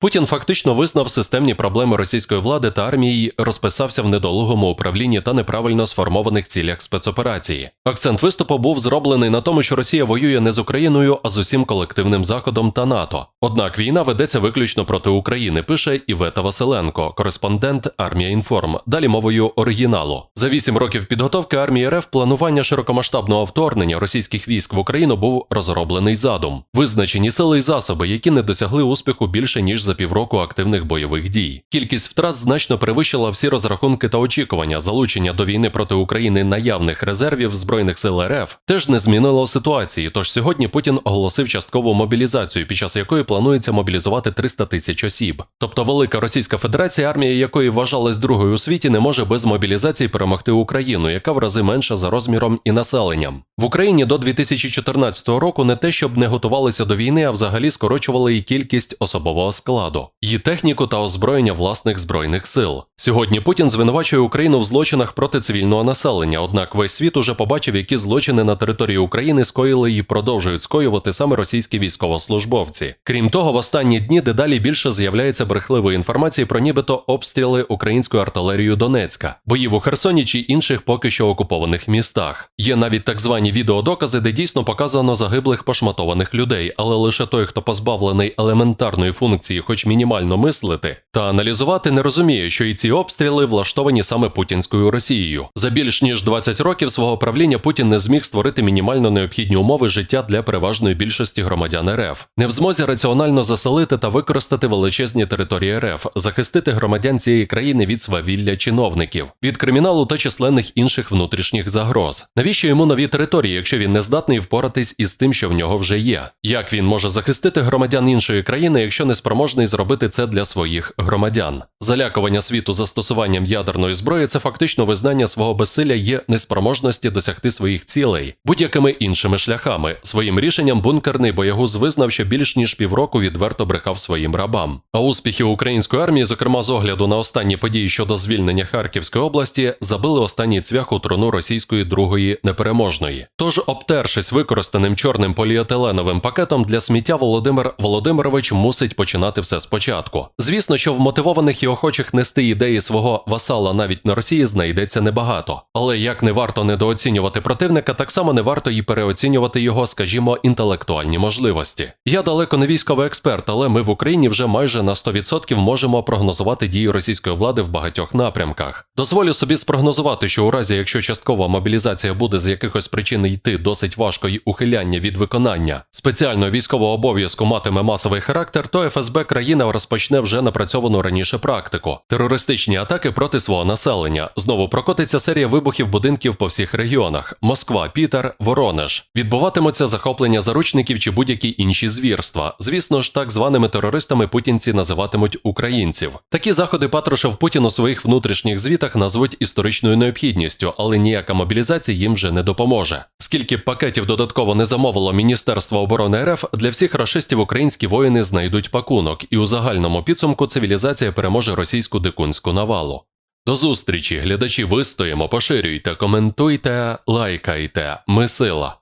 Путін фактично визнав системні проблеми російської влади та армії, розписався в недолугому управлінні та неправильно сформованих цілях спецоперації. Акцент виступу був зроблений на тому, що Росія воює не з Україною, а з усім колективним Заходом та НАТО. Однак війна ведеться виключно проти України, пише Івета Василенко, кореспондент Армія Інформ. Далі мовою оригіналу. За вісім років підготовки армії РФ планування широкомасштабного вторгнення російських військ в Україну був розроблений задум. Визначені сили і засоби, які не досягли успіху більше ніж за півроку активних бойових дій. Кількість втрат значно перевищила всі розрахунки та очікування. Залучення до війни проти України наявних резервів збройних сил РФ теж не змінило ситуації. Тож сьогодні Путін оголосив часткову мобілізацію, під час якої планується мобілізувати 300 тисяч осіб. Тобто Велика Російська Федерація, армія якої вважалась другою у світі, не може без мобілізації перемогти Україну, яка в рази менша за розміром і населенням. В Україні до 2014 року не те, щоб не готувалися до війни, а взагалі скорочували і кількість особового складу, її техніку та озброєння власних збройних сил. Сьогодні Путін звинувачує Україну в злочинах проти цивільного населення. Однак весь світ уже побачив, які злочини на території України скоїли і продовжують скоювати саме російські військовослужбовці. Крім того, в останні дні дедалі більше з'являється брехливої інформації про нібито обстріли українською артилерією Донецька, бої у Херсоні чи інших поки що окупованих містах. Є навіть так звані відеодокази, де дійсно показано загиблих пошматованих людей, але лише той, хто позбавлений елементарної функції, хоч мінімально мислити та аналізувати, не розуміє, що і ці обстріли влаштовані саме путінською Росією. За більш ніж 20 років свого правління Путін не зміг створити мінімально необхідні умови життя для переважної більшості громадян РФ, не в змозі раціонально заселити та використати величезні території РФ, захистити громадян цієї країни від свавілля чиновників, від криміналу та численних інших внутрішніх загроз. Навіщо йому нові території, якщо він не здатний впоратись із тим, що в нього вже є? Як він може захистити громадян іншої країни, якщо не спроможний зробити це для своїх громадян? Залякування світу застосуванням ядерної зброї це фактично визнання свого безсилля є неспроможності досягти своїх цілей будь-якими іншими шляхами. Своїм рішенням бункерний боягуз визнав, що більш ніж півроку відверто брехав своїм рабам. А успіхи української армії, зокрема з огляду на останні події щодо звільнення Харківської області, забили останній цвях у трону російської другої непереможної. Тож, обтершись використаним чорним поліетиленовим пакетом для сміття, Володимир Володимирович мусить починати все спочатку. Звісно, що вмотивованих і охочих нести ідеї свого васала навіть на Росії знайдеться небагато. Але як не варто недооцінювати противника, так само не варто і переоцінювати його, скажімо, інтелектуальні можливості. Я далеко не військовий експерт, але ми в Україні вже майже на 100% можемо прогнозувати дії російської влади в багатьох напрямках. Дозволю собі спрогнозувати, що у разі, якщо часткова мобілізація буде з якихось причин йти досить важко й ухиляння від виконання спеціального військового обов'язку матиме масовий характер, то ФСБ країна розпочне вже напрацьовану раніше практику терористичні атаки проти свого населення. Знову прокотиться серія вибухів будинків по всіх регіонах: Москва, Пітер, Воронеж. Відбуватимуться захоплення заручників чи будь-які інші звірства. Звісно ж, так званими терористами путінці називатимуть українців. Такі заходи Патрушев Путін у своїх внутрішніх звітах назвуть історичною необхідністю, але ніяка мобілізація їм вже не допоможе. Скільки б пакетів додатково не замовило Міністерство оборони РФ, для всіх рашистів українські воїни знайдуть пакунок, і у загальному підсумку цивілізація переможе російську дикунську навалу. До зустрічі, глядачі, вистоїмо, поширюйте, коментуйте, лайкайте. Ми сила.